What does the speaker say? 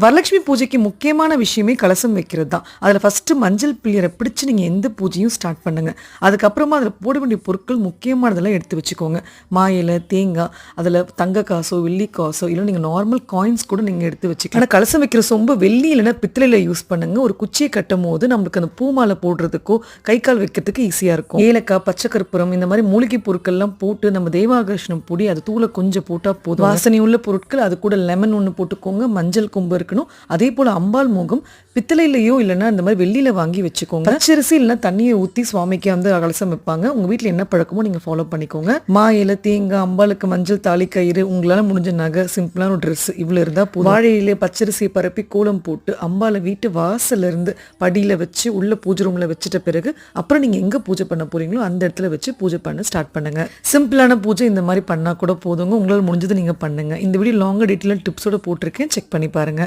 வரலட்சுமி பூஜைக்கு முக்கியமான விஷயமே கலசம் வைக்கிறது தான் அதில் ஃபஸ்ட்டு மஞ்சள் பிள்ளையரை பிடிச்சு நீங்கள் எந்த பூஜையும் ஸ்டார்ட் பண்ணுங்கள் அதுக்கப்புறமா அதில் போட வேண்டிய பொருட்கள் முக்கியமானதெல்லாம் எடுத்து வச்சுக்கோங்க. மா இலை தேங்காய் அதில் தங்க காசோ வெள்ளி காசோ இல்லை நீங்கள் நார்மல் காயின்ஸ் கூட நீங்கள் எடுத்து வச்சுக்கலாம். ஆனால் கலசம் வைக்கிற சொம்பு வெள்ளி இல்லைன்னா பித்தளையில் யூஸ் பண்ணுங்க. ஒரு குச்சியை கட்டும் போது நம்மளுக்கு அந்த பூ மாலை போடுறதுக்கோ கை கால் வைக்கிறதுக்கு ஈஸியாக இருக்கும். ஏலக்காய் பச்சை கற்பூரம் இந்த மாதிரி மூலிகை பொருட்கள்லாம் போட்டு நம்ம தேவாகர்ஷணம் பொடி அது தூளை கொஞ்சம் போட்டால் போதும். வாசனை உள்ள பொருட்கள் அது கூட லெமன் ஒன்று போட்டுக்கோங்க. மஞ்சள் கொம்பு இருக்கணும். அதே போல் அம்பாள் மோகம் பித்தளையிலையோ இல்லைன்னா இந்த மாதிரி வெள்ளியில வாங்கி வச்சுக்கோங்க. பச்சரிசி இல்லைன்னா தண்ணியை ஊற்றி சுவாமிக்கு வந்து அகலசம் வைப்பாங்க. உங்கள் வீட்டில் என்ன பழக்கமோ நீங்கள் ஃபாலோ பண்ணிக்கோங்க. மா இலை தேங்காய் அம்பாளுக்கு மஞ்சள் தாலி கயிறு உங்களால் முடிஞ்ச நகை சிம்பிளான ஒரு ட்ரெஸ் இவ்வளோ இருந்தால் போதும். வாழை பச்சரிசியை பரப்பி கோலம் போட்டு அம்பாளை வீட்டு வாசல்ல இருந்து படியில் வச்சு உள்ள பூஜை ரூமில் வச்சுட்ட பிறகு அப்புறம் நீங்கள் எங்கே பூஜை பண்ண போறீங்களோ அந்த இடத்துல வச்சு பூஜை பண்ண ஸ்டார்ட் பண்ணுங்க. சிம்பிளான பூஜை இந்த மாதிரி பண்ணால் கூட போதுங்க. உங்களால் முடிஞ்சது நீங்கள் பண்ணுங்க. இந்த வீடியோ லாங்க டீட்டெயில் டிப்ஸோட போட்டிருக்கேன். செக் பண்ணி பாருங்க.